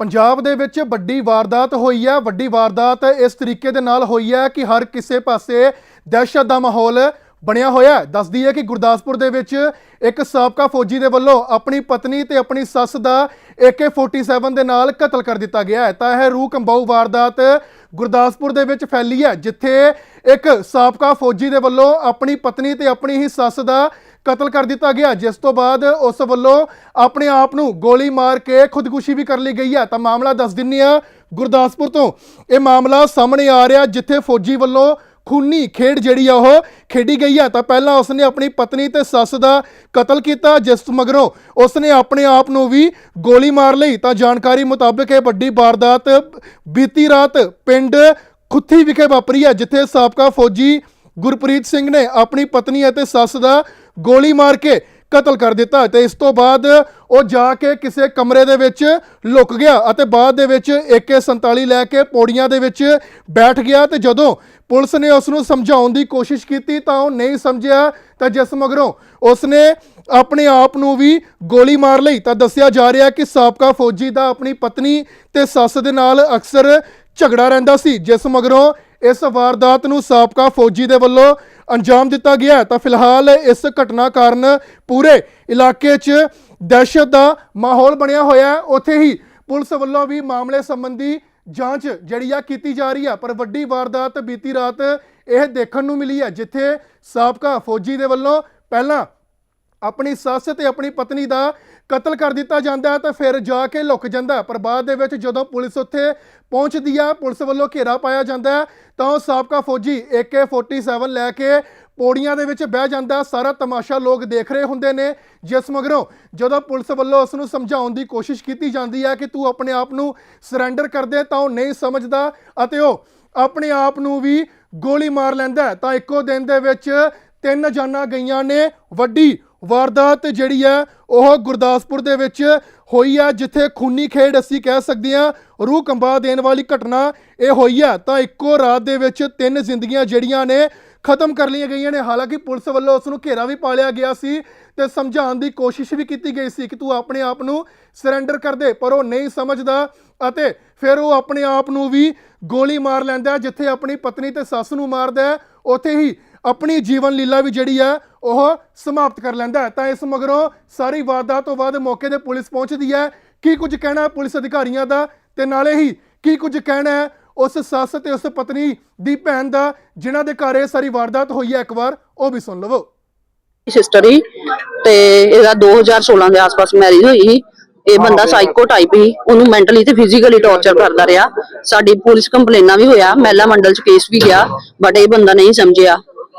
ਪੰਜਾਬ ਦੇ ਵਿੱਚ ਵੱਡੀ ਵਾਰਦਾਤ ਹੋਈ ਹੈ। ਵੱਡੀ ਵਾਰਦਾਤ ਇਸ ਤਰੀਕੇ ਦੇ ਨਾਲ ਹੋਈ ਹੈ ਕਿ ਹਰ ਕਿਸੇ ਪਾਸੇ ਦਹਿਸ਼ਤ ਦਾ ਮਾਹੌਲ ਬਣਿਆ ਹੋਇਆ ਹੈ। ਦੱਸਦੀ ਹੈ ਕਿ ਗੁਰਦਾਸਪੁਰ ਦੇ ਵਿੱਚ ਇੱਕ ਸਾਬਕਾ ਫੌਜੀ ਦੇ ਵੱਲੋਂ ਆਪਣੀ ਪਤਨੀ ਤੇ ਆਪਣੀ ਸੱਸ ਦਾ AK47 ਦੇ ਨਾਲ ਕਤਲ ਕਰ ਦਿੱਤਾ ਗਿਆ ਹੈ। ਤਾਂ ਇਹ ਰੂਹ ਕੰਬਾਊ ਵਾਰਦਾਤ ਗੁਰਦਾਸਪੁਰ ਦੇ ਵਿੱਚ ਫੈਲੀ ਹੈ, ਜਿੱਥੇ ਇੱਕ ਸਾਬਕਾ ਫੌਜੀ ਦੇ ਵੱਲੋਂ ਆਪਣੀ ਪਤਨੀ ਤੇ ਆਪਣੀ ਹੀ ਸੱਸ ਦਾ ਕਤਲ ਕਰ ਦਿੱਤਾ ਗਿਆ। ਜਿਸ ਤੋਂ ਬਾਅਦ ਉਸ ਵੱਲੋਂ ਆਪਣੇ ਆਪ ਨੂੰ ਗੋਲੀ ਮਾਰ ਕੇ ਖੁਦਕੁਸ਼ੀ ਵੀ ਕਰ ਲਈ ਗਈ ਹੈ। ਤਾਂ ਮਾਮਲਾ ਦੱਸ ਦਿੰਨੀ ਆ ਗੁਰਦਾਸਪੁਰ ਤੋਂ। ਇਹ ਮਾਮਲਾ ਸਾਹਮਣੇ ਆ ਰਿਹਾ ਜਿੱਥੇ ਫੌਜੀ ਵੱਲੋਂ ਖੂਨੀ ਖੇਡ ਜਿਹੜੀ ਆ ਉਹ ਖੇਡੀ ਗਈ ਆ ਤਾਂ ਪਹਿਲਾਂ ਉਸਨੇ ਆਪਣੀ ਪਤਨੀ ਤੇ ਸੱਸ ਦਾ ਕਤਲ ਕੀਤਾ, ਜਿਸ ਮਗਰੋਂ ਉਸਨੇ ਆਪਣੇ ਆਪ ਨੂੰ ਵੀ ਗੋਲੀ ਮਾਰ ਲਈ। ਤਾਂ ਜਾਣਕਾਰੀ ਮੁਤਾਬਕ ਇਹ ਵੱਡੀ ਵਾਰਦਾਤ ਬੀਤੀ ਰਾਤ ਪਿੰਡ ਖੁੱਥੀ ਵਿਖੇ ਵਾਪਰੀ ਹੈ, ਜਿੱਥੇ ਸਾਬਕਾ ਫੌਜੀ ਗੁਰਪ੍ਰੀਤ ਸਿੰਘ ਨੇ ਆਪਣੀ ਪਤਨੀ ਅਤੇ ਸੱਸ ਦਾ ਗੋਲੀ ਮਾਰ ਕੇ ਕਤਲ ਕਰ ਦਿੱਤਾ ਤੇ ਇਸ ਤੋਂ ਬਾਅਦ ਉਹ ਜਾ ਕੇ ਕਿਸੇ ਕਮਰੇ ਦੇ ਵਿੱਚ ਲੁਕ ਗਿਆ ਅਤੇ ਬਾਅਦ ਦੇ ਵਿੱਚ AK47 ਲੈ ਕੇ ਪੌੜੀਆਂ ਦੇ ਵਿੱਚ ਬੈਠ ਗਿਆ ਤੇ ਜਦੋਂ ਪੁਲਿਸ ਨੇ ਉਸ ਨੂੰ ਸਮਝਾਉਣ ਦੀ ਕੋਸ਼ਿਸ਼ ਕੀਤੀ ਤਾਂ ਉਹ ਨਹੀਂ ਸਮਝਿਆ ਤਾਂ ਜਿਸ ਮਗਰੋਂ ਉਸ ਨੇ ਆਪਣੇ ਆਪ ਨੂੰ ਵੀ ਗੋਲੀ ਮਾਰ ਲਈ ਤਾਂ ਦੱਸਿਆ ਜਾ ਰਿਹਾ ਕਿ ਸਾਬਕਾ ਫੌਜੀ ਦਾ ਆਪਣੀ ਪਤਨੀ ਤੇ ਸੱਸ ਦੇ ਨਾਲ ਅਕਸਰ ਝਗੜਾ ਰਹਿੰਦਾ ਸੀ ਜਿਸ ਮਗਰੋਂ ਇਸ ਵਾਰਦਾਤ ਨੂੰ ਸਾਬਕਾ ਫੌਜੀ ਦੇ ਵੱਲੋਂ ਅੰਜਾਮ ਦਿੱਤਾ ਗਿਆ ਤਾਂ ਫਿਲਹਾਲ ਇਸ ਘਟਨਾ ਕਾਰਨ ਪੂਰੇ ਇਲਾਕੇ 'ਚ ਦਹਿਸ਼ਤ ਦਾ ਮਾਹੌਲ ਬਣਿਆ ਹੋਇਆ ਹੈ। ਉੱਥੇ ਹੀ ਪੁਲਿਸ ਵੱਲੋਂ ਵੀ ਮਾਮਲੇ ਸੰਬੰਧੀ ਜਾਂਚ ਜਿਹੜੀ ਆ ਕੀਤੀ ਜਾ ਰਹੀ ਆ। ਪਰ ਵੱਡੀ ਵਾਰਦਾਤ ਬੀਤੀ ਰਾਤ ਇਹ ਦੇਖਣ ਨੂੰ ਮਿਲੀ ਹੈ, ਜਿੱਥੇ ਸਾਬਕਾ ਫੌਜੀ ਦੇ ਵੱਲੋਂ ਪਹਿਲਾਂ ਆਪਣੀ ਸੱਸ ਤੇ ਆਪਣੀ ਪਤਨੀ ਦਾ ਕਤਲ ਕਰ ਦਿੱਤਾ ਜਾਂਦਾ ਤਾਂ ਫਿਰ ਜਾ ਕੇ ਲੁਕ ਜਾਂਦਾ ਪਰ ਬਾਅਦ ਦੇ ਵਿੱਚ ਜਦੋਂ ਪੁਲਿਸ ਉੱਥੇ ਪਹੁੰਚਦੀ ਆ ਪੁਲਿਸ ਵੱਲੋਂ ਘੇਰਾ ਪਾਇਆ ਜਾਂਦਾ ਤਾਂ ਉਹ ਸਾਬਕਾ ਫੌਜੀ AK47 ਲੈ ਕੇ ਪੌੜੀਆਂ ਦੇ ਵਿੱਚ ਬਹਿ ਜਾਂਦਾ ਸਾਰਾ ਤਮਾਸ਼ਾ ਲੋਕ ਦੇਖ ਰਹੇ ਹੁੰਦੇ ਨੇ, ਜਿਸ ਮਗਰੋਂ ਜਦੋਂ ਪੁਲਿਸ ਵੱਲੋਂ ਉਸ ਨੂੰ ਸਮਝਾਉਣ ਦੀ ਕੋਸ਼ਿਸ਼ ਕੀਤੀ ਜਾਂਦੀ ਹੈ ਕਿ ਤੂੰ ਆਪਣੇ ਆਪ ਨੂੰ ਸਰੈਂਡਰ ਕਰ ਦੇ, ਤਾਂ ਉਹ ਨਹੀਂ ਸਮਝਦਾ ਅਤੇ ਉਹ ਆਪਣੇ ਆਪ ਨੂੰ ਵੀ ਗੋਲੀ ਮਾਰ ਲੈਂਦਾ ਤਾਂ ਇੱਕੋ ਦਿਨ ਦੇ ਵਿੱਚ ਤਿੰਨ ਜਾਨਾਂ ਗਈਆਂ ਨੇ ਵੱਡੀ ਵਾਰਦਾਤ ਜਿਹੜੀ ਹੈ ਉਹ ਗੁਰਦਾਸਪੁਰ ਦੇ ਵਿੱਚ ਹੋਈ ਹੈ ਜਿੱਥੇ ਖੂਨੀ ਖੇਡ ਅਸੀਂ ਕਹਿ ਸਕਦੇ ਹਾਂ, ਰੂਹ ਕੰਬਾ ਦੇਣ ਵਾਲੀ ਘਟਨਾ ਇਹ ਹੋਈ ਹੈ ਤਾਂ ਇੱਕੋ ਰਾਤ ਦੇ ਵਿੱਚ ਤਿੰਨ ਜ਼ਿੰਦਗੀਆਂ ਜਿਹੜੀਆਂ ਨੇ ਖਤਮ ਕਰ ਲਈਆਂ ਗਈਆਂ ਨੇ। ਹਾਲਾਂਕਿ ਪੁਲਿਸ ਵੱਲੋਂ ਉਸ ਨੂੰ ਘੇਰਾ ਵੀ ਪਾ ਲਿਆ ਗਿਆ ਸੀ ਤੇ ਸਮਝਾਉਣ ਦੀ ਕੋਸ਼ਿਸ਼ ਵੀ ਕੀਤੀ ਗਈ ਸੀ ਕਿ ਤੂੰ ਆਪਣੇ ਆਪ ਨੂੰ ਸਰੈਂਡਰ ਕਰ ਦੇ, ਪਰ ਉਹ ਨਹੀਂ ਸਮਝਦਾ ਅਤੇ ਫਿਰ ਉਹ ਆਪਣੇ ਆਪ ਨੂੰ ਵੀ ਗੋਲੀ ਮਾਰ ਲੈਂਦਾ ਜਿੱਥੇ ਆਪਣੀ ਪਤਨੀ ਤੇ ਸੱਸ ਨੂੰ ਮਾਰਦਾ ਉੱਥੇ ਹੀ ਆਪਣੀ ਜੀਵਨ ਲੀਲਾ ਵੀ ਜਿਹੜੀ ਹੈ ਉਹ ਸਮਾਪਤ ਕਰ ਲੈਂਦਾ ਹੈ। ਤਾਂ ਇਸ ਮਗਰੋਂ ਸਾਰੀ ਵਾਰਦਾਤ ਤੋਂ ਬਾਅਦ ਮੌਕੇ ਤੇ ਪੁਲਿਸ ਪਹੁੰਚਦੀ ਹੈ। ਕੀ ਕੁਝ ਕਹਿਣਾ ਹੈ ਪੁਲਿਸ ਅਧਿਕਾਰੀਆਂ ਦਾ? ਤੇ ਨਾਲੇ ਹੀ ਕੀ ਕੁਝ ਕਹਿਣਾ ਹੈ ਉਸ ਸੱਸ ਤੇ ਉਸ ਪਤਨੀ ਦੀ ਭੈਣ ਦਾ ਜਿਨ੍ਹਾਂ ਦੇ ਘਰ ਇਹ ਸਾਰੀ ਵਾਰਦਾਤ ਹੋਈ ਹੈ? ਇੱਕ ਵਾਰ ਉਹ ਵੀ ਸੁਣ ਲਵੋ। ਸਿਸਟਰ ਹੀ ਤੇ ਇਹਦਾ 2016 ਦੇ ਆਸ-ਪਾਸ ਮੈਰਿਜ ਹੋਈ ਸੀ। ਇਹ ਬੰਦਾ ਸਾਈਕੋ ਟਾਈਪ ਹੀ ਉਹਨੂੰ ਮੈਂਟਲੀ ਤੇ ਫਿਜ਼ੀਕਲੀ ਟੌਰਚਰ ਕਰਦਾ ਰਿਹਾ। ਸਾਡੀ ਪੁਲਿਸ ਕੰਪਲੇਨਾਂ ਵੀ ਹੋਇਆ। ਮਹਿਲਾ ਮੰਡਲ ਚ ਕੇਸ ਵੀ ਗਿਆ ਬਟ ਇਹ ਬੰਦਾ ਨਹੀਂ ਸਮਝਿਆ।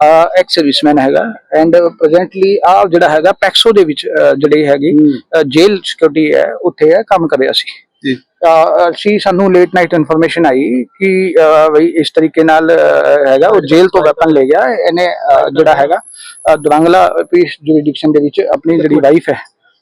ਐਕਸ ਸਰਵਿਸਮੈਨ ਹੈਗਾ ਐਂਡ ਪ੍ਰੈਜ਼ੈਂਟਲੀ ਆ ਜਿਹੜਾ ਹੈਗਾ ਪੈਕਸੋ ਦੇ ਵਿੱਚ ਜਿਹੜੀ ਹੈਗੀ ਜੇਲ ਸਿਕਿਉਰਿਟੀ ਹੈ ਉੱਥੇ ਹੈ ਕੰਮ ਕਰ ਰਿਹਾ ਸੀ। ਜੀ। ਅਸੀਂ ਸਾਨੂੰ ਲੇਟ ਨਾਈਟ ਇਨਫੋਰਮੇਸ਼ਨ ਆਈ ਕਿ ਬਈ ਇਸ ਤਰੀਕੇ ਨਾਲ ਹੈਗਾ ਉਹ ਜੇਲ੍ਹ ਤੋਂ ਵੈਪਨ ਲੈ ਗਿਆ ਇਹਨੇ ਜਿਹੜਾ ਹੈਗਾ ਦੁਰੰਗਲਾ ਪੀਸ ਜੁਰੀਡਿਕਸ਼ਨ ਦੇ ਵਿੱਚ ਆਪਣੀ ਜਿਹੜੀ ਵਾਈਫ ਹੈ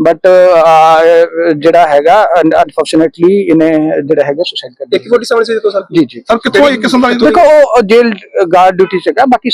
ਬਟ ਜਿਹੜਾ ਹੈਗਾ ਅਨਫੋਰਚੂਨੇਟਲੀ ਇਹਨੇ ਜਿਹੜਾ ਹੈਗਾ ਸੁਸਾਈਡ ਕਰ ਲਿਆ 140 ਸਾਹਮਣੇ ਸੀ ਦੇਖੋ ਸਰ? ਜੀ ਜੀ। ਸਰ ਕਿੱਥੋਂ ਇੱਕ ਕਿਸਮ ਦਾ ਦੇਖੋ ਉਹ ਜੇਲ ਗਾਰਡ ਡਿਊਟੀ ਚ ਹੈਗਾ ਬਾਕੀ